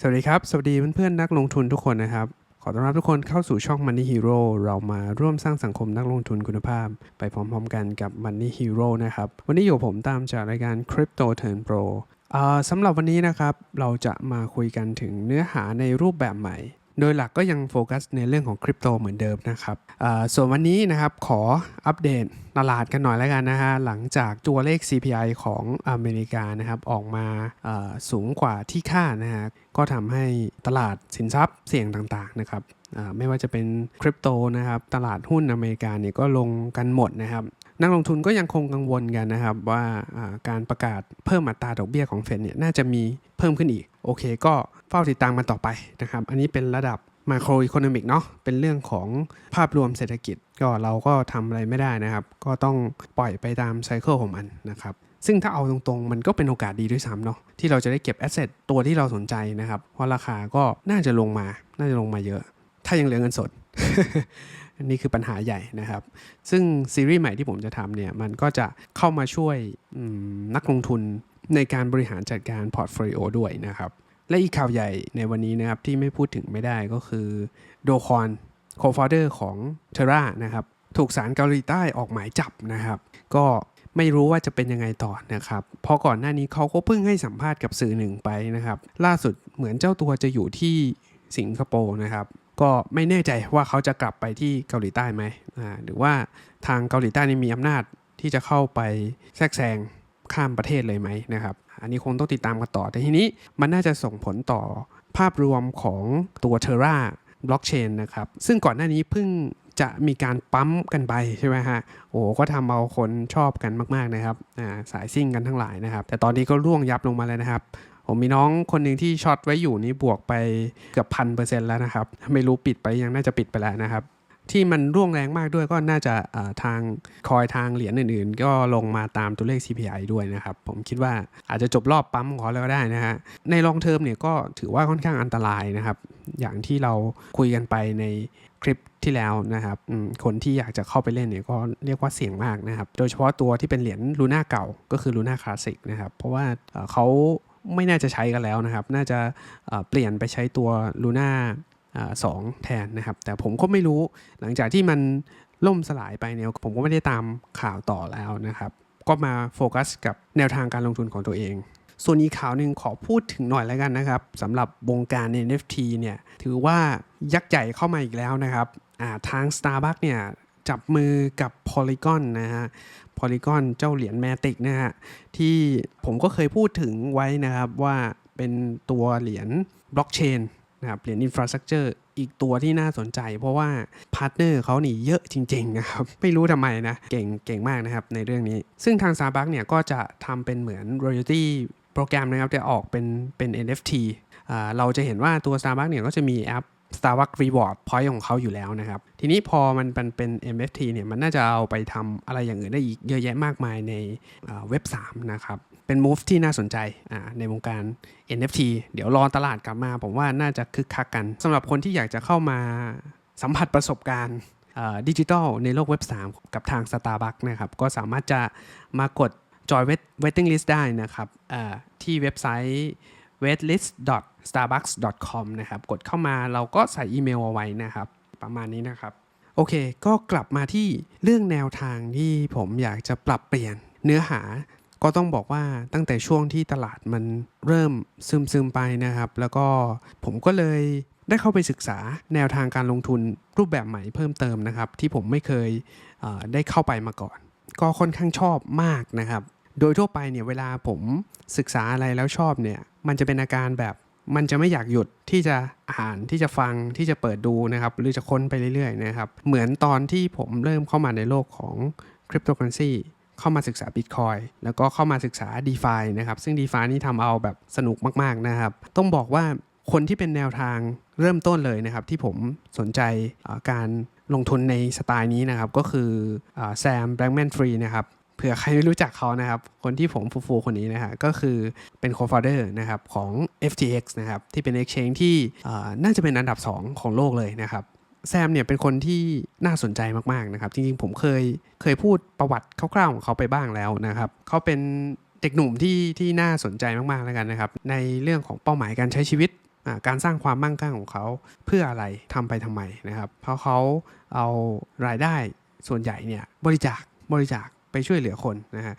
สวัสดีครับ สวัสดีเพื่อนๆนักลงทุนทุกคนนะครับ ขอต้อนรับทุกคนเข้าสู่ช่อง Money Hero เรามาร่วมสร้างสังคมนักลงทุนคุณภาพ ไปพร้อมๆกันกับ Money Hero นะครับ วันนี้อยู่ผมตามจากรายการ Crypto Turn Pro สำหรับวันนี้นะครับ เราจะมาคุยกันถึงเนื้อหาในรูปแบบใหม่ โดยหลักก็ยังโฟกัสในเรื่องของคริปโตเหมือนเดิมนะครับส่วนวันนี้นะครับขออัปเดตตลาดกันหน่อยแล้วกันนะฮะหลังจากตัวเลข CPI ของอเมริกานะครับออกมาสูงกว่าที่คาดนะฮะก็ทำให้ตลาดสินทรัพย์เสี่ยงต่างๆนะครับไม่ว่าจะเป็นคริปโตนะครับตลาดหุ้นอเมริกาเนี่ยก็ลงกันหมดนะครับนักลงทุนก็ยังคงกังวลกันนะครับว่าอ่าการประกาศเพิ่มอัตราดอกเบี้ยของเฟดเนี่ยน่าจะมีเพิ่มขึ้นอีก โอเคก็เฝ้าติดตามมันต่อไปนะครับ อันนี้เป็นระดับมาโครอีโคโนมิกเนาะเป็นเรื่องของภาพรวมเศรษฐกิจก็เราก็ทำอะไรไม่ได้นะครับ ก็ต้องปล่อยไปตามไซเคิลของมันนะครับซึ่งถ้าเอาตรงๆ มันก็เป็นโอกาสดีด้วยซ้ำเนาะที่เราจะได้เก็บแอสเซทตัวที่เราสนใจนะครับ เพราะราคาก็น่าจะลงมา น่าจะลงมาเยอะ ถ้ายังเหลือเงินสดอันนี้คือปัญหาใหญ่นะครับ ซึ่งซีรีส์ใหม่ที่ผมจะทำเนี่ย มันก็จะเข้ามาช่วยนักลงทุน ในการบริหารจัดการพอร์ตโฟลิโอด้วยนะครับ และอีกข่าวใหญ่ในวันนี้นะครับที่ไม่พูดถึงไม่ได้ก็คือโดคอนโคฟ o เดอร์ของเทรานะครับถูกศาลเกาหลีใต้ออกหมายจับนะครับ ก็ไม่รู้ว่าจะเป็นยังไงต่อนะครับ เพราะก่อนหน้านี้เขาก็เพิ่งให้สัมภาษณ์กับสื่อหนึ่งไปนะครับ ล่าสุดเหมือนเจ้าตัวจะอยู่ที่สิงคโปร์นะครับ ก็ไม่แน่ใจว่าเขาจะกลับไปที่เกาหลีใต้ไหมอ่าหรือว่าทางเกาหลีใต้นี่มีอำนาจที่จะเข้าไปแทรกแซง ข้ามประเทศเลยไหมนะครับ อันนี้คงต้องติดตามกันต่อ แต่ทีนี้มันน่าจะส่งผลต่อภาพรวมของตัว Terra บล็อกเชนนะครับ ซึ่งก่อนหน้านี้เพิ่งจะมีการปั๊มกันไปใช่ไหมฮะ โอ้โหก็ทำเอาคนชอบกันมาก ๆ นะครับสายซิ่งกันทั้งหลายนะครับ แต่ตอนนี้ก็ร่วงยับลงมาเลยนะครับ ผมมีน้องคนหนึ่งที่ช็อตไว้อยู่นี่บวกไปเกือบพันเปอร์เซ็นต์แล้วนะครับ ไม่รู้ปิดไปยังน่าจะปิดไปแล้วนะครับ ที่มันร่วงแรงมากด้วยก็น่าจะทางคอยทางเหรียญอื่นๆ ก็ลงมาตามตัวเลข CPI ด้วยนะครับ ผมคิดว่าอาจจะจบรอบปั๊มของเขาแล้วก็ได้นะฮะในลองเทอมเนี่ยก็ถือว่าค่อนข้างอันตรายนะครับ อย่างที่เราคุยกันไปในคลิปที่แล้วนะครับ คนที่อยากจะเข้าไปเล่นเนี่ยก็เรียกว่าเสี่ยงมากนะครับ โดยเฉพาะตัวที่เป็นเหรียญลูน่าเก่าก็คือลูน่าคลาสสิกนะครับ เพราะว่าเขาไม่น่าจะใช้กันแล้วนะครับ น่าจะเอ่อเปลี่ยนไปใช้ตัวลูน่า สองแทนนะครับ แต่ผมก็ไม่รู้หลังจากที่มันล่มสลายไปเนี่ยผมก็ไม่ได้ตามข่าวต่อแล้วนะครับ ก็มาโฟกัสกับแนวทางการลงทุนของตัวเอง ส่วนอีกข่าวหนึ่งขอพูดถึงหน่อยแล้วกันนะครับสำหรับวงการ NFT เนี่ยถือว่ายักษ์ใหญ่เข้ามาอีกแล้วนะครับทาง Starbucks เนี่ยจับมือกับ Polygon นะฮะ Polygon เจ้าเหรียญแมติกนะฮะ ที่ผมก็เคยพูดถึงไว้นะครับว่าเป็นตัวเหรียญบล็อกเชน นะครับเหรียญอินฟราสตรักเจอร์อีกตัวที่น่าสนใจ เพราะว่าพาร์ทเนอร์เขานี่เยอะจริงๆนะครับไม่รู้ทำไมนะ เก่งเก่งมากนะครับในเรื่องนี้ ซึ่งทาง s t a r b u c k เนี่ยก็จะทำเป็นเหมือน royalty โปรแกรมนะครับจะออกเป็นเป็น NFT อ่าเราจะเห็นว่าตัว Starbucks เนี่ยก็จะมีแอป Starbucks Reward Point ของเขาอยู่แล้วนะครับ ทีนี้พอมันเป็นเป็น NFT เนี่ยมันน่าจะเอาไปทำอะไรอย่างอื่นได้อีกเยอะแยะมากมายในเว็บ 3 นะครับ เป็น move ที่น่าสนใจในวงการ NFT เดี๋ยวรอตลาดกลับมา ผมว่าน่าจะคึกคักกันสำหรับคนที่อยากจะเข้ามาสัมผัสประสบการณ์ดิจิทัลในโลกเว็บ 3 กับทาง Starbucks นะครับ ก็สามารถจะมากดจอย waiting list ได้นะครับที่เว็บไซต์ waitlist.starbucks.com นะครับ กดเข้ามาเราก็ใส่อีเมลเอาไว้นะครับ ประมาณนี้นะครับ โอเค ก็กลับมาที่เรื่องแนวทางที่ผมอยากจะปรับเปลี่ยนเนื้อหา ก็ต้องบอกว่าตั้งแต่ช่วงที่ตลาดมันเริ่มซึมซึมไปนะครับ แล้วก็ผมก็เลยได้เข้าไปศึกษาแนวทางการลงทุนรูปแบบใหม่เพิ่มเติมนะครับ ที่ผมไม่เคยเได้เข้าไปมาก่อน ก็ค่อนข้างชอบมากนะครับ โดยทั่วไปเนี่ยเวลาผมศึกษาอะไรแล้วชอบเนี่ยมันจะเป็นอาการแบบมันจะไม่อยากหยุดที่จะอ่านที่จะฟังที่จะเปิดดูนะครับ หรือจะค้นไปเรื่อยๆนะครับ เหมือนตอนที่ผมเริ่มเข้ามาในโลกของคริปโตเคอเรนซี เข้ามาศึกษา Bitcoin แล้วก็เข้ามาศึกษา d e f i นะครับซึ่ง d e f i นี่ทำเอาแบบสนุกมากๆนะครับ ต้องบอกว่าคนที่เป็นแนวทางเริ่มต้นเลยนะครับ ที่ผมสนใจการลงทุนในสไตล์นี้นะครับ ก็คือแซมแบงแมนฟรีนะครับเผื่อใครไม่รู้จักเขานะครับ คนที่ผมฟูๆคนนี้นะฮะก็คือเป็น co-founder นะครับของ FTX นะครับที่เป็น exchange ที่น่าจะเป็นอันดับ 2 ของโลกเลยนะครับ แซมเนี่ยเป็นคนที่น่าสนใจมากๆนะครับ จริงๆ ผมเคยเคยพูดประวัติคร่าวๆของเขาไปบ้างแล้วนะครับเขาเป็นเด็กหนุ่มที่ที่น่าสนใจมากๆแล้วกันนะครับ ในเรื่องของเป้าหมายการใช้ชีวิตการสร้างความมั่งคั่งของเขาเพื่ออะไรทำไปทำไมนะครับ เพราะเขาเอารายได้ส่วนใหญ่เนี่ยบริจาคบริจาคไปช่วยเหลือคนนะฮะ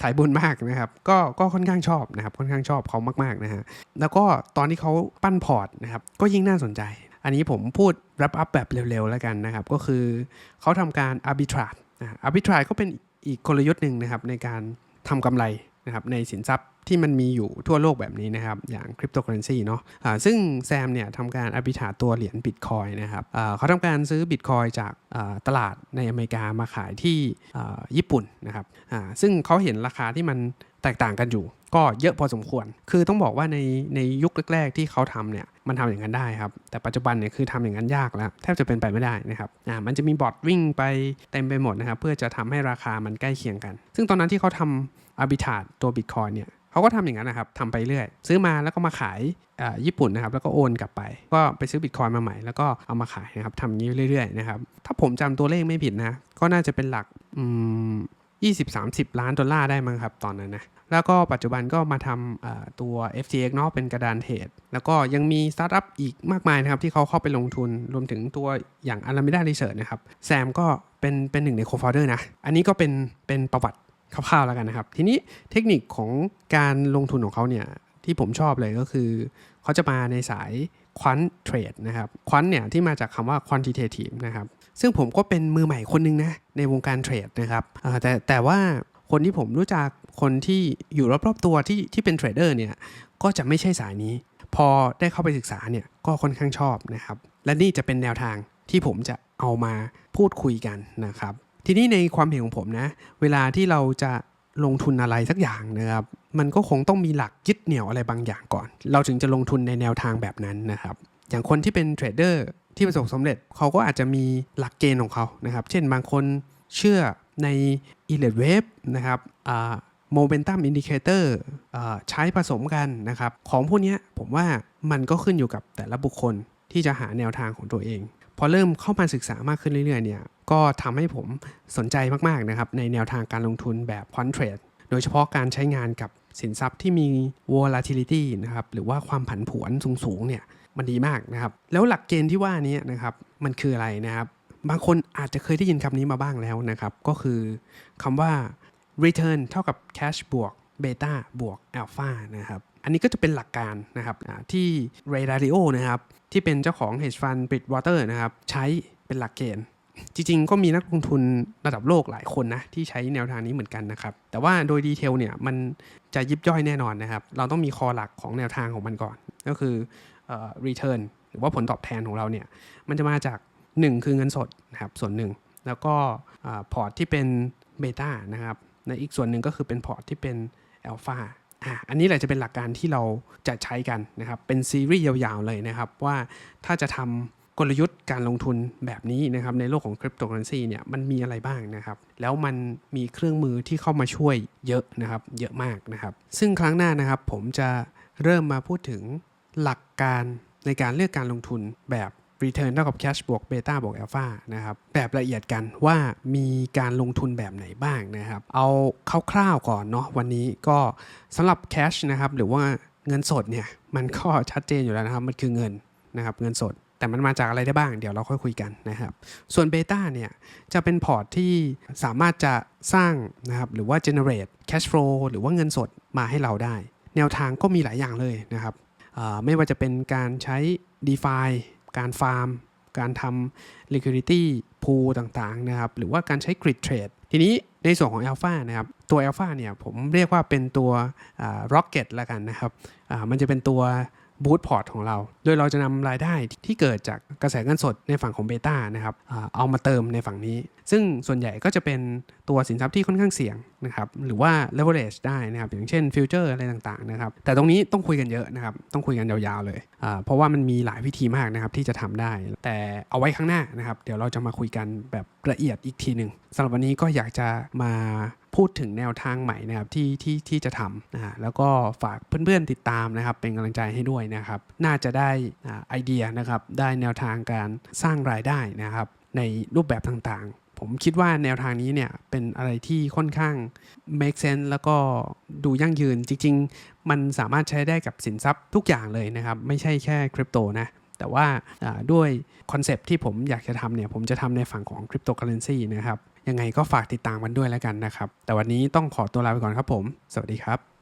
สายบุญมากนะครับ ก็ก็ค่อนข้างชอบนะครับค่อนข้างชอบเขามากๆนะฮะแล้วก็ตอนที่เขาปั้นพอร์ตนะครับก็ยิ่งน่าสนใจ อันนี้ผมพูด wrap up แบบเร็วๆแล้วกันนะครับ ก็คือเขาทำการ arbitrage นะ arbitrage ก็เป็นอีกกลยุทธ์หนึ่งนะครับในการทำกำไรนะครับในสินทรัพย์ที่มันมีอยู่ทั่วโลกแบบนี้นะครับ อย่างคริปโตเคอเรนซีเนาะะซึ่งแซมเนี่ยทำการ arbitrage ตัวเหรียญบิตคอยนะครับเขาทำการซื้อบิตคอยจากตลาดในอเมริกามาขายที่ญี่ปุ่นนะครับซึ่งเขาเห็นราคาที่มันแตกต่างกันอยู่ ก็เยอะพอสมควร คือต้องบอกว่าในในยุคแรก ๆ ที่เขาทำเนี่ย มันทำอย่างนั้นได้ครับ แต่ปัจจุบันเนี่ยคือทำอย่างนั้นยากแล้ว แทบจะเป็นไปไม่ได้นะครับอ่ามันจะมีบอทวิ่งไปเต็มไปหมดนะครับ เพื่อจะทำให้ราคามันใกล้เคียงกัน ซึ่งตอนนั้นที่เขาทำ arbitrage ตัวบิตคอยเนี่ยเขาก็ทำอย่างนั้นนะครับทำไปเรื่อย ซื้อมาแล้วก็มาขายอ่าญี่ปุ่นนะครับ แล้วก็โอนกลับไป ก็ไปซื้อบิตคอยมาใหม่ แล้วก็เอามาขายนะครับทำอย่างนี้เรื่อยๆนะครับ ถ้าผมจำตัวเลขไม่ผิดนะ ก็น่าจะเป็นหลักอืม20-30ล้านดอลลาร์ได้มั้งครับ ตอนนั้นนะ แล้วก็ปัจจุบันก็มาทำตัว FTX เนาะเป็นกระดานเทรดแล้วก็ยังมีสตาร์ทอัพอีกมากมายนะครับที่เขาเข้าไปลงทุนรวมถึงตัวอย่าง Alameda Research นะครับแซมก็เป็นเป็นหนึ่งในโคฟ o เดอร์นะ อันนี้ก็เป็นเป็นประวัติคร่าวๆแล้วกันนะครับ ทีนี้เทคนิคของการลงทุนของเขาเนี่ยที่ผมชอบเลยก็คือเขาจะมาในสายควอนเทรดนะครับควอนเนี่ยที่มาจากคำว่า quantitative นะครับซึ่งผมก็เป็นมือใหม่คนหนึงนะในวงการเทรดนะครับแต่แต่ว่า คนที่ผมรู้จักคนที่อยู่รอบๆตัวที่ที่เป็นเทรดเดอร์เนี่ยก็จะไม่ใช่สายนี้ พอได้เข้าไปศึกษาเนี่ยก็ค่อนข้างชอบนะครับ และนี่จะเป็นแนวทางที่ผมจะเอามาพูดคุยกันนะครับ ทีนี้ในความเห็นของผมนะ เวลาที่เราจะลงทุนอะไรสักอย่างนะครับมันก็คงต้องมีหลักยึดเหนี่ยวอะไรบางอย่างก่อน เราถึงจะลงทุนในแนวทางแบบนั้นนะครับ อย่างคนที่เป็นเทรดเดอร์ที่ประสบความสำเร็จเขาก็อาจจะมีหลักเกณฑ์ของเขานะครับ เช่นบางคนเชื่อ ใน e l e t Wave นะครับอ่า Momentum Indicator อ่าใช้ผสมกันนะครับ ของพวกนี้ผมว่ามันก็ขึ้นอยู่กับแต่ละบุคคลที่จะหาแนวทางของตัวเอง พอเริ่มเข้ามาศึกษามากขึ้นเรื่อยๆเนี่ยก็ทำให้ผมสนใจมากๆนะครับในแนวทางการลงทุนแบบ quant trade โดยเฉพาะการใช้งานกับสินทรัพย์ที่มี volatility นะครับหรือว่าความผันผวนสูงๆเนี่ยมันดีมากนะครับ แล้วหลักเกณฑ์ที่ว่านี้นะครับมันคืออะไรนะครับ บางคนอาจจะเคยได้ยินคำนี้มาบ้างแล้วนะครับ ก็คือคำว่า return เท่ากับ cash บวก beta บวก alpha นะครับ อันนี้ก็จะเป็นหลักการนะครับที่ Ray Dalio นะครับ ที่เป็นเจ้าของ hedge fund Bridgewater นะครับ ใช้เป็นหลักเกณฑ์จริงๆ ก็มีนักลงทุนระดับโลกหลายคนนะ ที่ใช้แนวทางนี้เหมือนกันนะครับ แต่ว่าโดยดีเทลเนี่ย มันจะยิบย่อยแน่นอนนะครับ เราต้องมีคอหลักของแนวทางของมันก่อน ก็คือ return หรือว่าผลตอบแทนของเราเนี่ย มันจะมาจาก 1 คือเงินสดนะครับส่วนหนึ่ง แล้วก็พอร์ตที่เป็นเบต้านะครับในอีกส่วนหนึ่งก็คือเป็นพอร์ตที่เป็นอัลฟาอะอันนี้แหละจะเป็นหลักการที่เราจะใช้กันนะครับ เป็นซีรีส์ยาวๆเลยนะครับ ว่าถ้าจะทำกลยุทธ์การลงทุนแบบนี้นะครับในโลกของคริปโตเคอเรนซีเนี่ยมันมีอะไรบ้างนะครับ แล้วมันมีเครื่องมือที่เข้ามาช่วยเยอะนะครับ เยอะมากนะครับ ซึ่งครั้งหน้านะครับผมจะเริ่มมาพูดถึงหลักการในการเลือกการลงทุนแบบ Return เท่ากับ Cash บวก Beta บวก Alpha นะครับแบบละเอียดกันว่ามีการลงทุนแบบไหนบ้างนะครับ เอาคร่าวๆก่อนเนาะวันนี้ก็สำหรับ Cash นะครับหรือว่าเงินสดเนี่ยมันก็ชัดเจนอยู่แล้วนะครับ มันคือเงินนะครับเงินสด แต่มันมาจากอะไรได้บ้างเดี๋ยวเราค่อยคุยกันนะครับ ส่วนเบต้าเนี่ยจะเป็นพอร์ตที่สามารถจะสร้างนะครับหรือว่า generate cash flow หรือว่าเงินสดมาให้เราได้ แนวทางก็มีหลายอย่างเลยนะครับไม่ว่าจะเป็นการใช้ DeFi การฟาร์ม การทำ liquidity pool ต่างๆนะครับ หรือว่าการใช้ grid trade ทีนี้ในส่วนของ Alpha นะครับ ตัว Alpha เนี่ยผมเรียกว่าเป็นตัว rocket ละกันนะครับ มันจะเป็นตัวบูตพอร์ตของเรา โดยเราจะนำรายได้ที่เกิดจากกระแสเงินสดในฝั่งของเบต้านะครับเอามาเติมในฝั่งนี้ ซึ่งส่วนใหญ่ก็จะเป็นตัวสินทรัพย์ที่ค่อนข้างเสี่ยงนะครับ หรือว่า leverage ได้นะครับ อย่างเช่นฟิวเจอร์อะไรต่างๆนะครับ แต่ตรงนี้ต้องคุยกันเยอะนะครับ ต้องคุยกันยาวๆเลย เพราะว่ามันมีหลายวิธีมากนะครับที่จะทำได้ แต่เอาไว้ข้างหน้านะครับ เดี๋ยวเราจะมาคุยกันแบบละเอียดอีกทีหนึ่งสำหรับวันนี้ก็อยากจะมาพูดถึงแนวทางใหม่นะครับที่ที่ที่จะทำนะฮะแล้วก็ฝากเพื่อนๆติดตามนะครับเป็นกำลังใจให้ด้วยนะครับ น่าจะได้อ่าไอเดียนะครับได้แนวทางการสร้างรายได้นะครับในรูปแบบต่างๆ ผมคิดว่าแนวทางนี้เนี่ยเป็นอะไรที่ค่อนข้าง make sense แล้วก็ดูยั่งยืนจริง ๆ มันสามารถใช้ได้กับสินทรัพย์ทุกอย่างเลยนะครับ ไม่ใช่แค่คริปโตนะแต่ว่าด้วยคอนเซปที่ผมอยากจะทำเนี่ยผมจะทำในฝั่งของคริปโตเคอเรนซีนะครับ ยังไงก็ฝากติดตามกันด้วยแล้วกันนะครับ แต่วันนี้ต้องขอตัวลาไปก่อนครับผม สวัสดีครับ